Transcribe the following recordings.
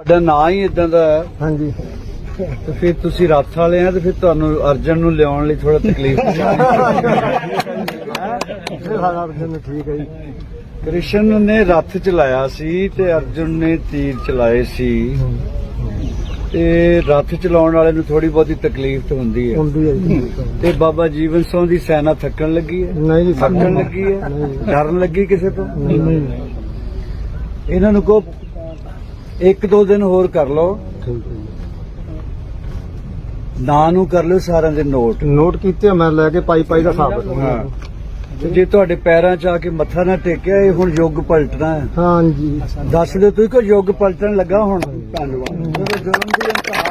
ਤੁਹਾਡਾ ਨਾਂ ਹੀ ਇਦਾਂ ਦਾ ਹੈ। ਹਾਂਜੀ। ਤੇ ਫਿਰ ਤੁਸੀਂ ਰੱਥ ਵਾਲੇ ਆ ਤੇ ਫਿਰ ਤੁਹਾਨੂੰ ਅਰਜਨ ਨੂੰ ਲਿਆਉਣ ਲਈ ਥੋੜਾ ਤਕਲੀਫ ਸਾਡਾ ਅਰਜਨ ਠੀਕ ਹੈ ਜੀ। ਕ੍ਰਿਸ਼ਨ ਨੇ ਰੱਥ ਚਲਾਇਆ ਸੀ ਤੇ ਅਰਜੁਨ ਨੇ ਤੀਰ ਚਲਾਏ ਸੀ। ਤੇ ਰੱਥ ਚਲਾਉਣ ਵਾਲੇ ਨੂੰ ਥੋੜੀ ਬਹੁਤੀ ਤਕਲੀਫ ਤਾਂ ਹੁੰਦੀ ਹੈ। ਹੁੰਦੀ ਹੈ ਜੀ ਤੇ ਬਾਬਾ ਜੀਵਨ ਸਿੰਘ ਦੀ ਸੈਨਾ ਥੱਕਣ ਲੱਗੀ ਹੈ? ਨਹੀਂ ਜੀ ਥੱਕਣ ਲੱਗੀ ਹੈ। ਡਰਨ ਲੱਗੀ ਕਿਸੇ ਤੋਂ? ਨਹੀਂ ਨਹੀਂ। ਇਹਨਾਂ ਨੂੰ ਕੋ ਇੱਕ ਦੋ ਦਿਨ ਹੋਰ ਕਰ ਲਓ। ਨਾਂ ਨੂੰ ਕਰ ਲਿਓ ਸਾਰਿਆਂ ਦੇ ਨੋਟ। ਨੋਟ ਕੀਤੇ ਆ, ਮੈਂ ਲੈ ਕੇ ਪਾਈ ਪਾਈ ਦਾ ਹਿਸਾਬ। ਹਾਂ। ਤੇ ਜੇ ਤੁਹਾਡੇ ਪੈਰਾਂ 'ਚ ਆ ਕੇ ਮੱਥਾ ਨਾ ਟੇਕਿਆ ਇਹ ਹੁਣ ਯੁੱਗ ਪਲਟਣਾ ਹੈ। ਹਾਂਜੀ। ਦੱਸ ਦਿਓ ਤੁਸੀਂ ਕਿ ਯੁੱਗ ਪਲਟਣ ਲੱਗਾ ਹੁਣ? ਜਦੋਂ ਜ਼ੁਲਮ ਦੀ ਇੰਤਹਾ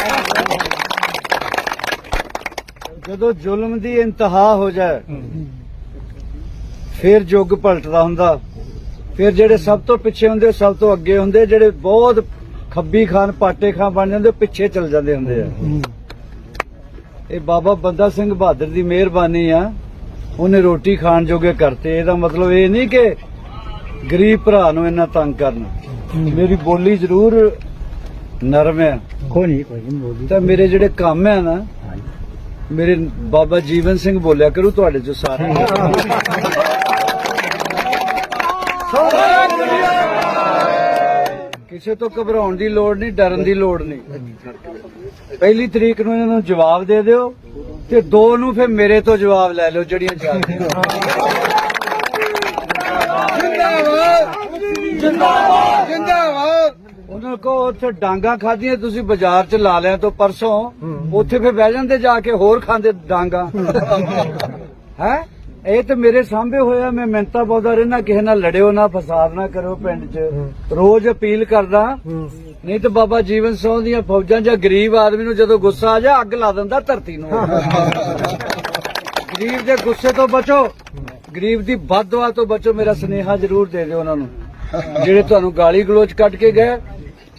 ਜਦੋਂ ਜ਼ੁਲਮ ਦੀ ਇੰਤਹਾ ਹੋ ਜਾਏ ਫਿਰ ਯੁੱਗ ਪਲਟਦਾ ਹੁੰਦਾ। ਫਿਰ ਜਿਹੜੇ ਸਭ ਤੋਂ ਪਿੱਛੇ ਹੁੰਦੇ ਸਭ ਤੋਂ ਅੱਗੇ ਹੁੰਦੇ ਜਿਹੜੇ ਬਹੁਤ ਖੱਬੀ ਖਾਨ ਪਾਟੇ ਖਾਨ ਬਣ ਜਾਂਦੇ ਪਿੱਛੇ ਚੱਲ ਜਾਂਦੇ ਹੁੰਦੇ ਆ। ਇਹ ਬਾਬਾ ਬੰਦਾ ਸਿੰਘ ਬਹਾਦਰ ਦੀ ਮਿਹਰਬਾਨੀ ਆ। ਉਹਨੇ ਰੋਟੀ ਖਾਣ ਜੋਗੇ ਕਰਤੇ। ਇਹਦਾ ਮਤਲਬ ਇਹ ਨਹੀਂ ਕਿ ਗਰੀਬ ਭਰਾ ਨੂੰ ਇੰਨਾ ਤੰਗ ਕਰਨਾ। ਮੇਰੀ ਬੋਲੀ ਜ਼ਰੂਰ ਨਰਮ ਹੈ ਕੋਈ ਨਹੀਂ ਕੋਈ ਨਹੀਂ ਬੋਲੀ ਤਾਂ ਮੇਰੇ ਜਿਹੜੇ ਕੰਮ ਹੈ ਨਾ ਮੇਰੇ ਬਾਬਾ ਜੀਵਨ ਸਿੰਘ ਬੋਲਿਆ ਕਰੂ ਤੁਹਾਡੇ ਚੋਂ ਸਾਰੇ ਕਿਸੇ ਤੋਂ ਘਬਰਾਉਣ ਦੀ ਲੋੜ ਨਹੀਂ ਡਰਨ ਦੀ ਲੋੜ ਨਹੀਂ। ਪਹਿਲੀ ਤਰੀਕ ਨੂੰ ਇਹਨਾਂ ਨੂੰ ਜਵਾਬ ਦੇ ਦਿਓ ਤੇ ਦੋ ਨੂੰ ਫਿਰ ਮੇਰੇ ਤੋਂ ਜਵਾਬ ਲੈ ਲਿਓ ਜਿਹੜੀਆਂ ਉਹਨਾਂ ਕੋ ਉੱਥੇ ਡਾਂਗਾ ਖਾਧੀਆਂ ਤੁਸੀਂ ਬਾਜ਼ਾਰ ਚ ਲਾ ਲਿਆ ਤੋਂ ਪਰਸੋਂ ਉੱਥੇ ਫਿਰ ਬਹਿ ਜਾਂਦੇ ਜਾ ਕੇ ਹੋਰ ਖਾਂਦੇ ਡਾਂਗਾ। ਹੈ? ਇਹ ਤੇ ਮੇਰੇ ਸਾਹਮਣੇ ਹੋਇਆ ਮੈਂ ਮਿੰਤਾ ਪਾਉਂਦਾ ਰਹਿਣਾ ਕਿਸੇ ਨਾਲ ਲੜਿਓ ਨਾ ਫਸਾਦ ਨਾ ਕਰੋ ਪਿੰਡ 'ਚ। ਰੋਜ਼ ਅਪੀਲ ਕਰਦਾ ਨਹੀਂ ਤੇ ਬਾਬਾ ਜੀਵਨ ਸਿੰਘ ਦੀਆਂ ਫੌਜਾਂ ਜਾਂ ਗਰੀਬ ਆਦਮੀ ਨੂੰ ਜਦੋਂ ਗੁੱਸਾ ਆ ਜਾ ਅੱਗ ਲਾ ਦਿੰਦਾ ਧਰਤੀ ਨੂੰ। ਗਰੀਬ ਦੇ ਗੁੱਸੇ ਤੋਂ ਬਚੋ ਗਰੀਬ ਦੀ ਬਦਦੁਆ ਤੋਂ ਬਚੋ ਮੇਰਾ ਸੁਨੇਹਾ ਜ਼ਰੂਰ ਦੇ ਦਿਓ ਉਹਨਾਂ ਨੂੰ। ਜਿਹੜੇ ਤੁਹਾਨੂੰ ਗਾਲੀ ਗਲੋਚ ਕੱਢ ਕੇ ਗਏ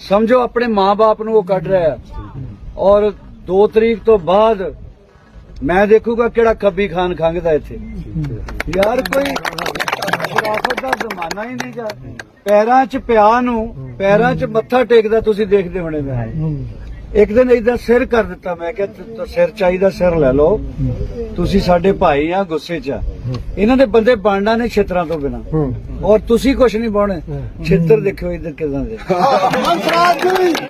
ਸਮਝੋ ਆਪਣੇ ਮਾਪੇ ਨੂੰ ਉਹ ਕੱਢ ਰਿਹਾ ਔਰ 2 ਤਰੀਕ ਤੋਂ ਬਾਅਦ ਮੈਂ ਦੇਖੂਗਾ ਕਿਹੜਾ ਖੱਬੀ ਖਾਨ ਖੰਗਦਾ ਇੱਥੇ। ਯਾਰ ਕੋਈ ਵਿਰਾਸਤ ਦਾ ਜ਼ਮਾਨਾ ਹੀ ਨਹੀਂਗਾ। ਪੈਰਾਂ 'ਚ ਪਿਆ ਨੂੰ, ਪੈਰਾਂ 'ਚ ਮੱਥਾ ਟੇਕਦਾ ਤੁਸੀਂ ਦੇਖਦੇ ਹੋਣੇ ਮੈਂ। ਇੱਕ ਦਿਨ ਇਦਾਂ ਸਿਰ ਕਰ ਦਿੱਤਾ, ਮੈਂ ਕਿਹਾ ਤ- ਤ- ਸਿਰ ਚਾਹੀਦਾ ਸਿਰ ਲੈ ਲਓ। ਤੁਸੀਂ ਸਾਡੇ ਭਾਈ ਆ ਗੁੱਸੇ 'ਚ ਆ। ਇਹਨਾਂ ਦੇ ਬੰਦੇ ਬਣਨਾ ਨੇ ਛਿੱਤਰਾਂ ਤੋਂ ਬਿਨਾ। ਔਰ ਤੁਸੀਂ ਕੁਝ ਨਹੀਂ ਪਾਉਣੇ ਛਿੱਤਰ ਦੇਖਿਓ ਇਧਰ ਕਿਦਾਂ ਦੇ।